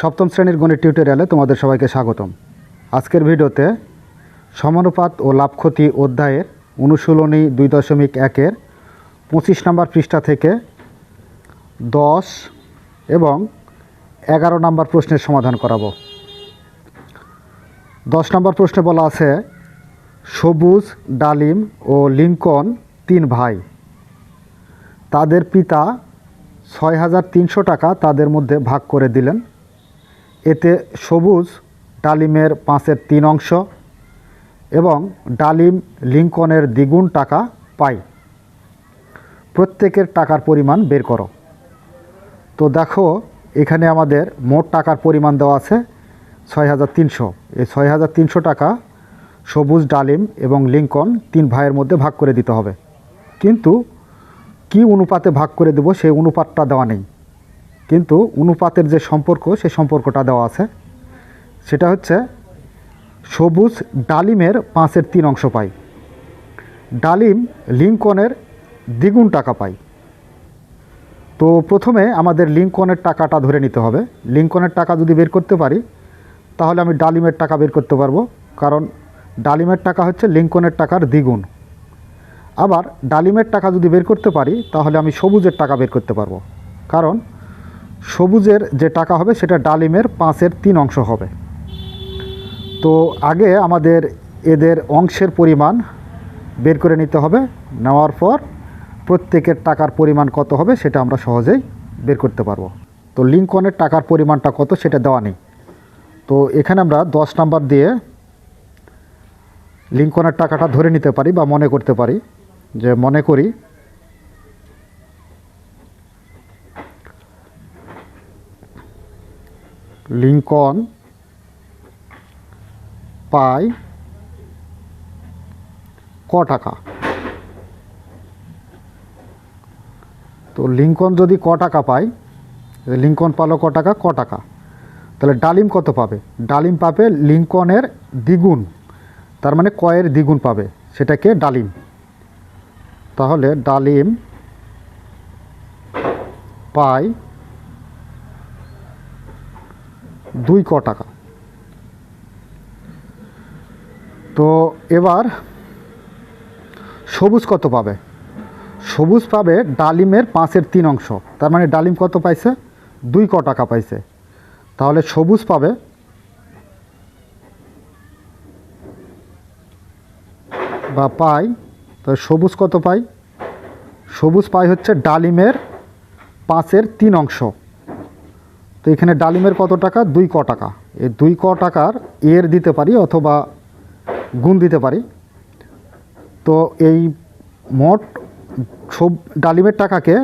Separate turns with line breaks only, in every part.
সপ্তম শ্রেণির গণিত টিউটোরিয়ালে তোমাদের সবাইকে স্বাগতম। আজকের ভিডিওতে সমানুপাত ও লাভ ক্ষতি অধ্যায়ের অনুশীলনী দুই দশমিক একের পঁচিশ নম্বর পৃষ্ঠা থেকে দশ এবং এগারো নম্বর প্রশ্নের সমাধান করাবো। দশ নম্বর প্রশ্নে বলা আছে, সবুজ, ডালিম ও লিঙ্কন তিন ভাই। তাদের পিতা ছয় হাজার তিনশো টাকা তাদের মধ্যে ভাগ করে দিলেন। এতে সবুজ ডালিমের পাঁচের তিন অংশ এবং ডালিম লিঙ্কনের দ্বিগুণ টাকা পায় প্রত্যেকের টাকার পরিমাণ বের করো। তো দেখো, এখানে আমাদের মোট টাকার পরিমাণ দেওয়া আছে ছয় হাজার তিনশো। এই ছয় হাজার তিনশো টাকা সবুজ ডালিম এবং লিঙ্কন তিন ভাইয়ের মধ্যে ভাগ করে দিতে হবে। কিন্তু কি অনুপাতে ভাগ করে দেব সেই অনুপাতটা দেওয়া নেই। কিন্তু অনুপাতের যে সম্পর্ক, সেই সম্পর্কটা দেওয়া আছে। সেটা হচ্ছে সবুজ ডালিমের পাঁচের তিন অংশ পাই। ডালিম লিঙ্কনের দ্বিগুণ টাকা পাই। তো প্রথমে আমাদের লিঙ্কনের টাকাটা ধরে নিতে হবে। লিঙ্কনের টাকা যদি বের করতে পারি, তাহলে আমি ডালিমের টাকা বের করতে পারব। কারণ ডালিমের টাকা হচ্ছে লিঙ্কনের টাকার দ্বিগুণ। আবার ডালিমের টাকা যদি বের করতে পারি, তাহলে আমি সবুজের টাকা বের করতে পারব। কারণ সবুজের যে টাকা হবে সেটা ডালিমের পাঁচের তিন অংশ হবে। তো আগে আমাদের এদের অংশের পরিমাণ বের করে নিতে হবে। নেওয়ার পর প্রত্যেকের টাকার পরিমাণ কত হবে সেটা আমরা সহজেই বের করতে পারব। তো লিঙ্কনের টাকার পরিমাণটা কত সেটা দেওয়া নেই। তো এখানে আমরা দশ নাম্বার দিয়ে লিঙ্কনের টাকাটা ধরে নিতে পারি বা মনে করতে পারি। যে মনে করি লিঙ্কন পায় ক টাকা? তো লিঙ্কন যদি ক টাকা পায় লিঙ্কন পালো ক টাকা ক টাকা। তাহলে ডালিম কত পাবে? ডালিম পাবে লিঙ্কনের দ্বিগুণ। তার মানে কয়ের দ্বিগুণ পাবে, সেটাকে ডালিম। তাহলে ডালিম পায় দুই ক টাকা। তো এবার সবুজ কত পাবে? সবুজ পাবে ডালিমের পাঁচের তিন অংশ। তার মানে ডালিম কত পাইছে? দুই ক টাকা পাইছে। তাহলে সবুজ পাবে বা পাই তো সবুজ কত পাই? সবুজ পাই হচ্ছে ডালিমের পাঁচের তিন অংশ। এখানে ডালিমের কত টাকা? দুই ক টাকা। এই দুই ক টাকার এর দিতে পারি অথবা গুণ দিতে পারি। তো এই মোট সব ডালিমের টাকাকে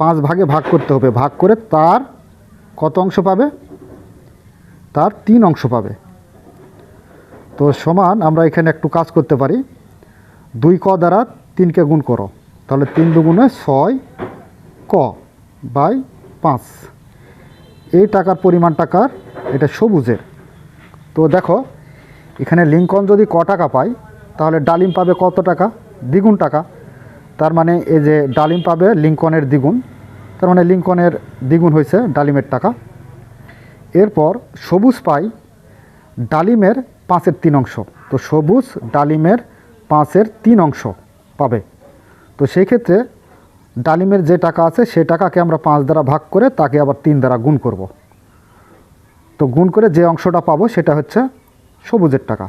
পাঁচ ভাগে ভাগ করতে হবে। ভাগ করে তার কত অংশ পাবে? তার তিন অংশ পাবে। তো সমান আমরা এখানে একটু কাজ করতে পারি। দুই ক দ্বারা তিনকে গুণ করো। তাহলে তিন দুগুণে ছয় ক বাই পাঁচ। এই টাকার পরিমাণ টাকার এটা সবুজের। তো দেখো, এখানে লিঙ্কন যদি ক টাকা পায়, তাহলে ডালিম পাবে কত টাকা? দ্বিগুণ টাকা। তার মানে এই যে ডালিম পাবে লিঙ্কনের দ্বিগুণ, তার মানে লিঙ্কনের দ্বিগুণ হয়েছে ডালিমের টাকা। এরপর সবুজ পাই ডালিমের পাঁচের তিন অংশ। তো সবুজ ডালিমের পাঁচের তিন অংশ পাবে। তো সেই ক্ষেত্রে ডালিমের যে টাকা আছে সেই টাকাকে আমরা পাঁচ দ্বারা ভাগ করে তাকে আবার তিন দ্বারা গুণ করব। তো গুণ করে যে অংশটা পাবো, সেটা হচ্ছে সবুজের টাকা।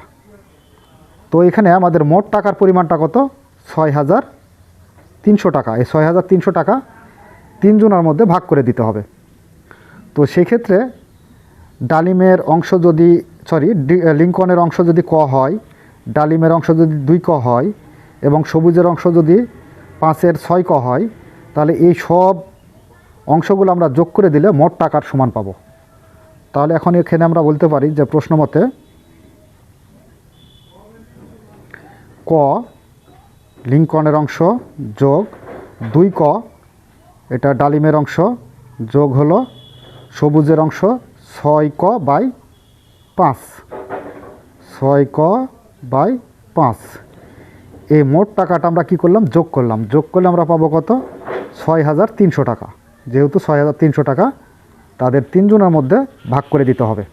তো এখানে আমাদের মোট টাকার পরিমাণটা কত? ছয় হাজার তিনশো টাকা। এই ছয় হাজার তিনশো টাকা তিনজনের মধ্যে ভাগ করে দিতে হবে। তো সেক্ষেত্রে ডালিমের অংশ যদি সরি লিঙ্কনের অংশ যদি ক হয়, ডালিমের অংশ যদি দুই ক হয়, এবং সবুজের অংশ যদি পাঁচের ছয় ক হয় তাহলে এই সব অংশগুলো আমরা যোগ করে দিলে মোট টাকার সমান পাবো। তাহলে এখন এখানে আমরা বলতে পারি যে প্রশ্ন মতে ক লিঙ্কনের অংশ যোগ দুই ক, এটা ডালিমের অংশ যোগ হলো সবুজের অংশ ছয় ক বাই পাঁচ। ছয় ক বাই পাঁচ। এই মোট টাকাটা আমরা কি করলাম? যোগ করলাম। যোগ করলে আমরা পাবো কত? ছয় হাজার তিনশো টাকা। যেহেতু ছয় হাজার তিনশো টাকা তাদের তিনজনের মধ্যে ভাগ করে দিতে হবে।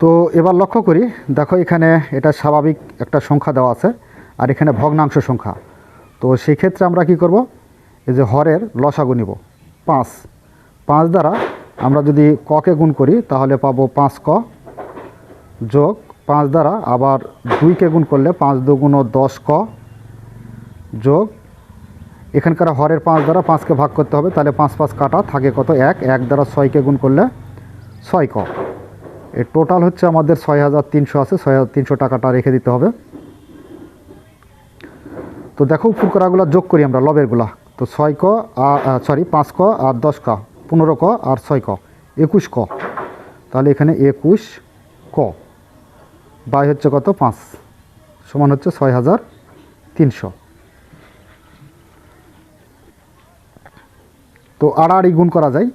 তো এবার লক্ষ্য করি, দেখো এখানে এটা স্বাভাবিক একটা সংখ্যা দেওয়া আছে আর এখানে ভগ্নাংশ সংখ্যা। তো সেই ক্ষেত্রে আমরা কি করব? এই যে হরের লসাগু নিব, পাঁচ। পাঁচ দ্বারা আমরা যদি ককে গুণ করি, তাহলে পাবো পাঁচ ক যোগ পাঁচ দ্বারা আবার দুইকে গুণ করলে পাঁচ দুগুণ দশ ক যোগ। এখানকার হরের পাঁচ দ্বারা পাঁচকে ভাগ করতে হবে, তাহলে পাঁচ পাঁচ কাটা থাকে কত? এক। এক দ্বারা ছয়কে গুণ করলে ছয় ক। এর টোটাল হচ্ছে আমাদের ছয় হাজার তিনশো আছে, ছয় হাজার তিনশো টাকাটা রেখে দিতে হবে। তো দেখো ফুরকরাগুলো যোগ করি আমরা লবেরগুলা। তো ছয় ক আর সরি পাঁচ ক আর দশ ক। পনেরো ক আর ছয় ক। একুশ ক। তাহলে এখানে একুশ ক। বাই হচ্ছে কত? পাঁচ। সমান হচ্ছে ছয় হাজার তিনশো। তো আড়াআড়ি গুণ করা যায়।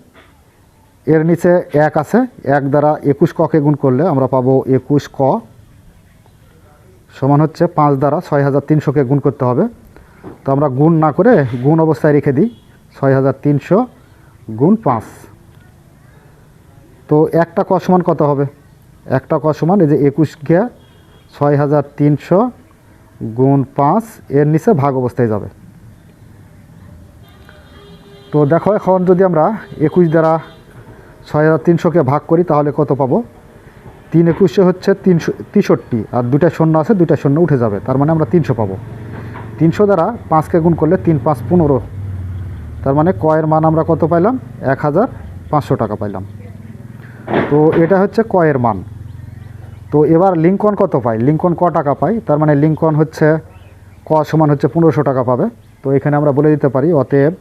এর নিচে এক আছে, এক দ্বারা একুশ ককে গুণ করলে আমরা পাবো একুশ ক সমান হচ্ছে পাঁচ দ্বারা ছয় হাজার তিনশোকে গুণ করতে হবে। তো আমরা গুণ না করে গুণ অবস্থায় রেখে দিই, ছয় হাজার তিনশো গুণ পাঁচ। তো একটা ক সমান কত হবে? একটা ক সমান এই যে একুশ গিয়া ছয় হাজার তিনশো গুণ পাঁচ, এর নিচে ভাগ অবস্থায় যাবে। তো দেখো, এখন যদি আমরা একুশ দ্বারা ছয় হাজার তিনশোকে ভাগ করি, তাহলে কত পাবো? তিন একুশে হচ্ছে তিনশো, তেষট্টি, আর দুটা শূন্য আছে দুটা শূন্য উঠে যাবে, তার মানে আমরা তিনশো পাবো। তিনশো দ্বারা পাঁচকে গুণ করলে তিন পাঁচ পনেরো, তার মানে কয়ের মান আমরা কত পাইলাম? এক হাজার পাঁচশো টাকা পাইলাম। তো এটা হচ্ছে কয়ের মান। তো এবার লিঙ্কন কত পাই? লিঙ্কন ক টাকা পাই, তার মানে লিঙ্কন হচ্ছে ক সমান হচ্ছে পনেরোশো টাকা পাবে। তো এখানে আমরা বলে দিতে পারি, অতএব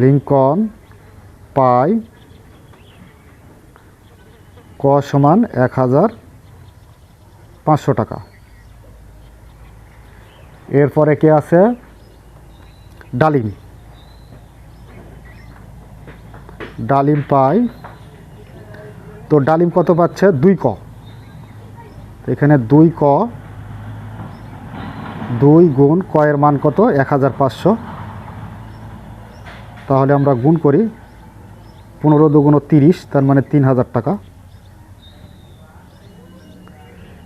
লিঙ্কন পাই ক সমান এক হাজার পাঁচশো টাকা। এরপরে কে আছে? ডালিম। ডালিম পাই। তো ডালিম কত পাচ্ছে? দুই ক। এখানে দুই ক, দুই গুণ কয়ের মান কত? এক হাজার পাঁচশো তাহলে আমরা গুণ করি পনেরো দুগুণ তিরিশ, তার মানে তিন হাজার টাকা।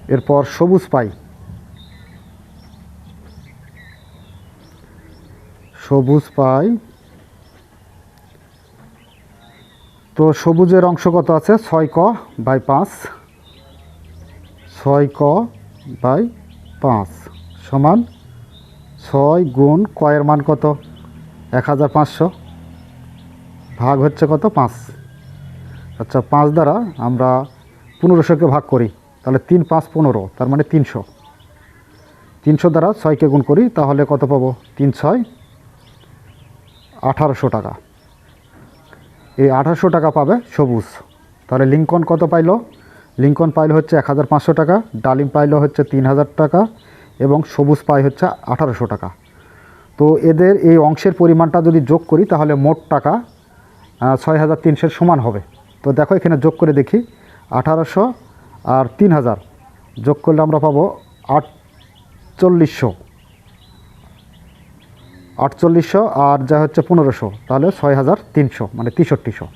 এরপর সবুজ পাই। সবুজ পাই। তো সবুজের অংশ কত আছে? ছয় ক বাই পাঁচ। ছয় ক বাই পাঁচ সমান ছয় গুণ কয়ের মান কত? এক হাজার পাঁচশো। ভাগ হচ্ছে কত? পাঁচ। আচ্ছা পাঁচ দ্বারা আমরা পনেরোশোকে ভাগ করি, তাহলে তিন পাঁচ পনেরো, তার মানে তিনশো। তিনশো দ্বারা ছয়কে গুণ করি, তাহলে কত পাবো? তিন ছয়, আঠারোশো টাকা। এই আঠারোশো টাকা পাবে সবুজ। তাহলে লিঙ্কন কত পাইলো? লিঙ্কন পাইলো হচ্ছে এক হাজার পাঁচশো টাকা, ডালিম পাইলো হচ্ছে তিন হাজার টাকা, এবং সবুজ পাই হচ্ছে আঠারোশো টাকা। তো এদের এই অংশের পরিমাণটা যদি যোগ করি, তাহলে মোট টাকা ছয় হাজার তিনশোর সমান হবে। তো দেখো, এখানে যোগ করে দেখি, আঠারোশো আর তিন হাজার যোগ করলে আমরা পাবো আটচল্লিশশো। আটচল্লিশশো আর যা হচ্ছে পনেরোশো, তাহলে ছয় হাজার তিনশো মানে তেষট্টিশো।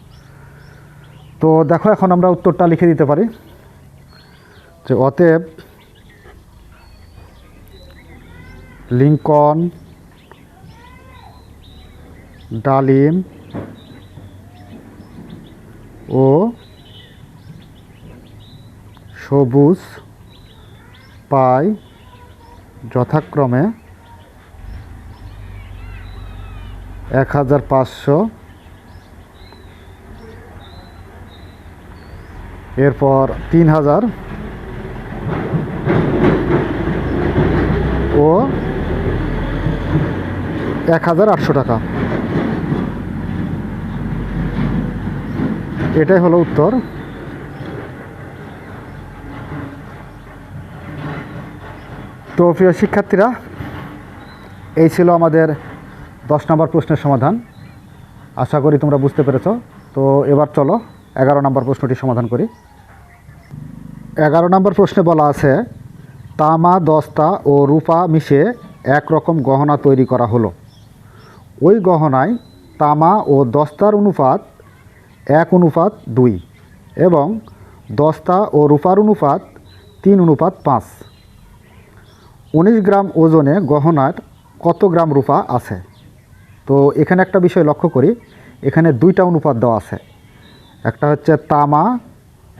তো দেখো, এখন আমরা উত্তরটা লিখে দিতে পারি, যে অতএব লিঙ্কন, ডালিম ও সবুজ পাই যথাক্রমে এক হাজার পাঁচশো। এরপর তিন হাজার। ও এক হাজার আটশো টাকা। এটাই হলো উত্তর। তো প্রিয় শিক্ষার্থীরা, এই ছিল আমাদের দশ নম্বর প্রশ্নের সমাধান। আশা করি তোমরা বুঝতে পেরেছ। তো এবার চলো এগারো নম্বর প্রশ্নটি সমাধান করি। এগারো নম্বর প্রশ্নে বলা আছে, তামা, দস্তা ও রূপা মিশে একরকম গহনা তৈরি করা হলো। ওই গহনায় তামা ও দস্তার অনুপাত এক অনুপাত দুই এবং দস্তা ও রূপার অনুপাত তিন অনুপাত পাঁচ। উনিশ গ্রাম ওজনে গহনার কত গ্রাম রূপা আছে? তো এখানে একটা বিষয় লক্ষ্য করি, এখানে দুইটা অনুপাত দেওয়া আছে। একটা হচ্ছে তামা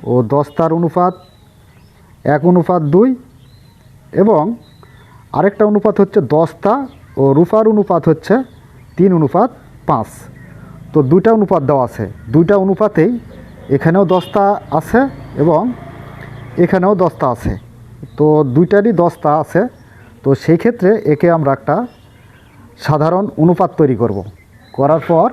ও দস্তার অনুপাত এক অনুপাত দুই এবং আরেকটা অনুপাত হচ্ছে দস্তা ও রূপার অনুপাত হচ্ছে তিন অনুপাত পাঁচ। তো দুইটা অনুপাত দেওয়া আছে। দুইটা অনুপাতেই এখানেও দশটা আছে এবং এখানেও দশটা আছে। তো দুইটারই দশটা আছে। তো সেই ক্ষেত্রে একে আমরা একটা সাধারণ অনুপাত তৈরি করব। করার পর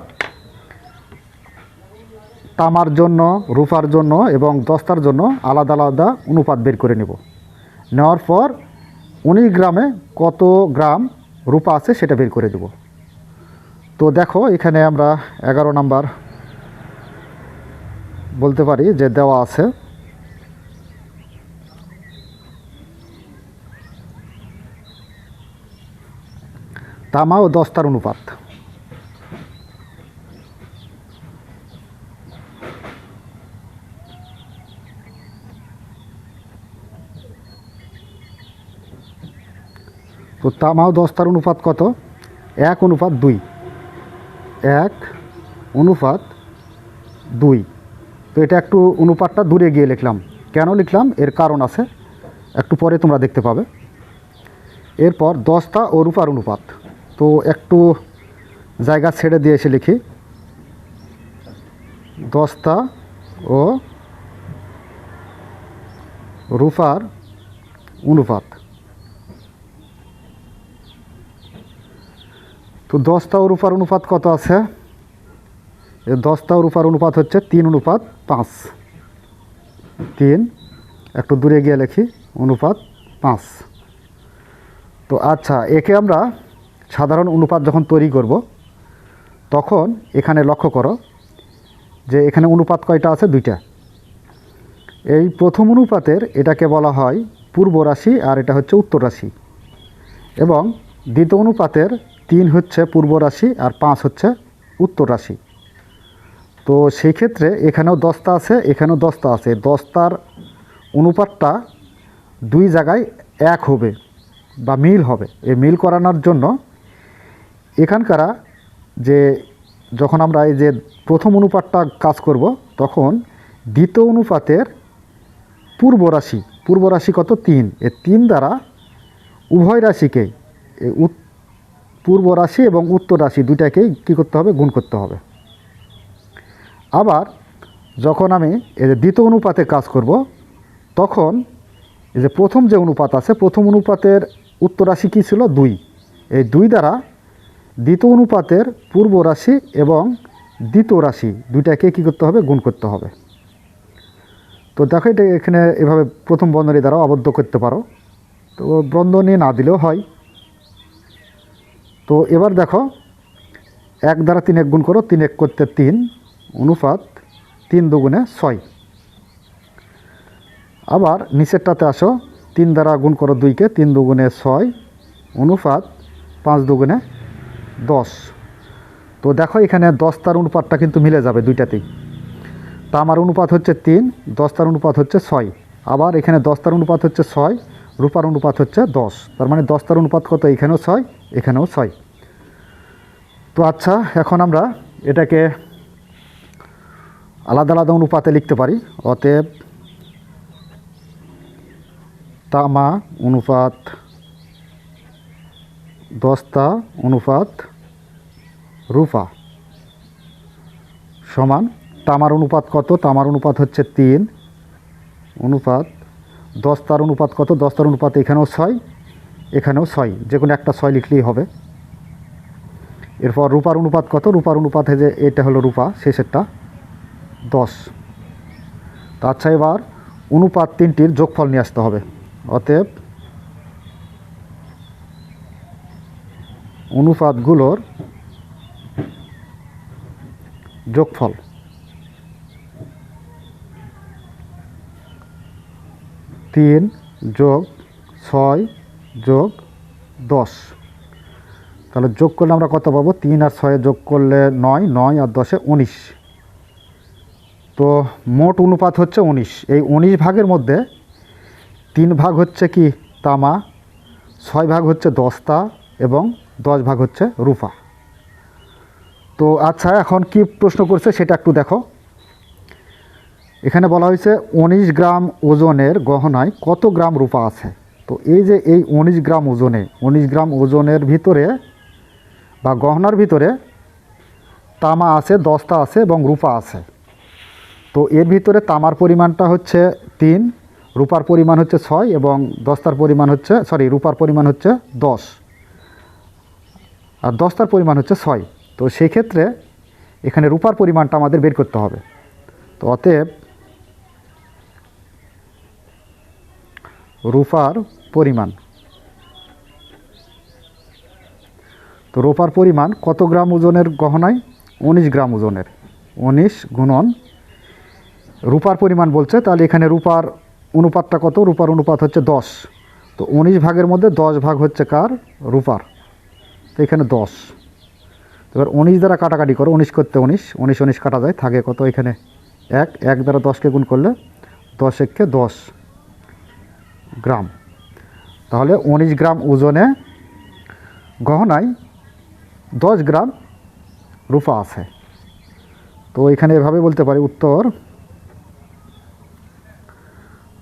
তামার জন্য, রূপার জন্য এবং দস্তার জন্য আলাদা আলাদা অনুপাত বের করে নেব। নেওয়ার পর উনিশ গ্রামে কত গ্রাম রূপা আছে সেটা বের করে দেব। তো দেখো, এখানে আমরা এগারো নাম্বার বলতে পারি যে দেওয়া আছে। তামা ও দস্তার অনুপাত। তো তামা ও দস্তার অনুপাত কত? এক অনুপাত দুই। এক, অনুপাত দুই। তো এটা একটু অনুপাতটা দূরে গিয়ে লিখলাম। কেন লিখলাম? এর কারণ আছে। একটু পরে তোমরা দেখতে পাবে। এরপর দস্তা ও রূপার অনুপাত। তো একটু জায়গা ছেড়ে দিয়ে এসে লিখি। দস্তা ও রূপার অনুপাত। তো দশটা রূপার অনুপাত কত আছে? দশটা রূপার অনুপাত হচ্ছে তিন অনুপাত পাঁচ। তিন, একটু দূরে গিয়ে লিখি, অনুপাত পাঁচ। তো আচ্ছা একে আমরা সাধারণ অনুপাত যখন তৈরি করব, তখন এখানে লক্ষ্য করো যে এখানে অনুপাত কয়টা আছে? দুইটা। এই প্রথম অনুপাতের এটাকে বলা হয় পূর্ব রাশি আর এটা হচ্ছে উত্তর রাশি। এবং দ্বিতীয় অনুপাতের তিন হচ্ছে পূর্ব রাশি আর পাঁচ হচ্ছে উত্তর রাশি। তো সেই ক্ষেত্রে এখানেও দস্তা আছে, এখানেও দস্তা আছে। দস্তার অনুপাতটা দুই জায়গায় এক হবে বা মিল হবে। এই মিল করানোর জন্য এখানকারা যে যখন আমরা এই যে প্রথম অনুপাতটা কাজ করব, তখন দ্বিতীয় অনুপাতের পূর্ব রাশি পূর্ব রাশি কত? তিন। এ তিন দ্বারা উভয় রাশিকেই পূর্ব রাশি এবং উত্তর রাশি দুইটাকেই কী করতে হবে? গুণ করতে হবে। আবার যখন আমি এই যে দ্বিতীয় অনুপাতে কাজ করব, তখন এই যে প্রথম যে অনুপাত আছে, প্রথম অনুপাতের উত্তর রাশি কী ছিল? দুই। এই দুই দ্বারা দ্বিতীয় অনুপাতের পূর্ব রাশি এবং দ্বিতীয় রাশি দুইটাকে কী করতে হবে? গুণ করতে হবে। তো দেখো এটা এখানে এভাবে প্রথম বন্ধনী দ্বারাও আবদ্ধ করতে পারো। তো বন্ধনী না দিলেও হয়। তো এবার দেখো, এক দ্বারা তিন এক গুণ করো, তিন এক করতে তিন, অনুপাত তিন দুগুণে ছয়। আবার নিচেরটাতে আসো, তিন দ্বারা গুণ করো দুইকে, তিন দুগুণে ছয়, অনুপাত পাঁচ দুগুণে দশ। তো দেখো এখানে দশটার অনুপাতটা কিন্তু মিলে যাবে দুইটাতেই। তামার অনুপাত হচ্ছে তিন দশটার অনুপাত হচ্ছে ছয়। আবার এখানে দশটার অনুপাত হচ্ছে ছয়, রূপার অনুপাত হচ্ছে দশ। তার মানে দশটার অনুপাত কত? এখানেও ছয় এখানেও ছয়। তো আচ্ছা এখন আমরা এটাকে আলাদা আলাদা অনুপাতে লিখতে পারি। অতএব তামা অনুপাত দস্তা অনুপাত রূপা সমান তামার অনুপাত কত? তামার অনুপাত হচ্ছে তিন। অনুপাত দস্তার অনুপাত কত? দস্তার অনুপাত এখানেও ছয় এখানেও ছয়। যে কোনো একটা ছয় লিখলেই হবে। এরপর রূপার অনুপাত কত? রূপার অনুপাত যে এটা হলো রূপা, শেষেরটা দশ। তো আচ্ছা এবার অনুপাত তিনটির যোগফল নিয়ে আসতে হবে। অতএব অনুপাতগুলোর যোগফল তিন যোগ ছয় যোগ দশ। তাহলে যোগ করলে আমরা কত পাবো? তিন আর ছয়ে যোগ করলে নয় নয় আর দশে উনিশ। তো মোট অনুপাত হচ্ছে উনিশ। এই উনিশ ভাগের মধ্যে তিন ভাগ হচ্ছে কি? তামা। ছয় ভাগ হচ্ছে দস্তা এবং দশ ভাগ হচ্ছে রূপা। তো আচ্ছা এখন কি প্রশ্ন করছে সেটা একটু দেখো। এখানে বলা হয়েছে উনিশ গ্রাম ওজনের গহনায় কত গ্রাম রূপা আছে? তো এই যে এই উনিশ গ্রাম ওজনে, উনিশ গ্রাম ওজনের ভিতরে বা গহনার ভিতরে তামা আছে, দস্তা আছে এবং রূপা আছে। তো এর ভিতরে তামার পরিমাণটা হচ্ছে তিন, রূপার পরিমাণ হচ্ছে ছয় এবং দস্তার পরিমাণ হচ্ছে সরি রূপার পরিমাণ হচ্ছে দশ। আর দস্তার পরিমাণ হচ্ছে ছয়। তো সেই ক্ষেত্রে এখানে রূপার পরিমাণটা আমাদের বের করতে হবে। তো অতএব রূপার পরিমাণ তো রূপার পরিমাণ কত গ্রাম ওজনের গহনায়? উনিশ গ্রাম ওজনের। উনিশ গুণন। রূপার পরিমাণ বলছে, তাহলে এখানে রূপার অনুপাতটা কত? রূপার অনুপাত হচ্ছে দশ। তো উনিশ ভাগের মধ্যে দশ ভাগ হচ্ছে কার? রূপার। তো এখানে দশ। এবার উনিশ দ্বারা কাটাকাটি করো, উনিশ করতে উনিশ উনিশ উনিশ কাটা যায়, থাকে কত এখানে? এক এক দ্বারা দশকে গুণ করলে দশ একে দশ গ্রাম। তাহলে উনিশ গ্রাম ওজনে গহনায় দশ গ্রাম রূপা আছে। তো এখানে এভাবে বলতে পারি, উত্তর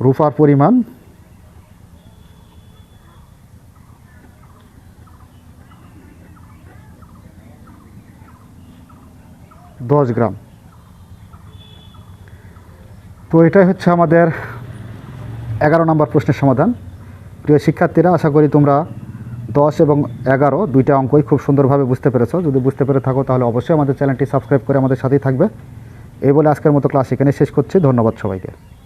রূপার পরিমাণ দশ গ্রাম। তো এটাই হচ্ছে আমাদের এগারো নম্বর প্রশ্নের সমাধান। প্রিয় শিক্ষার্থীরা, আশা করি তোমরা দশ এবং এগারো, দুইটা অঙ্কই খুব সুন্দরভাবে বুঝতে পেরেছ। যদি বুঝতে পেরে থাকো, তাহলে অবশ্যই আমাদের চ্যানেলটি সাবস্ক্রাইব করে আমাদের সাথেই থাকবে। এই বলে আজকের মতো ক্লাস এখানে শেষ করছি। ধন্যবাদ সবাইকে।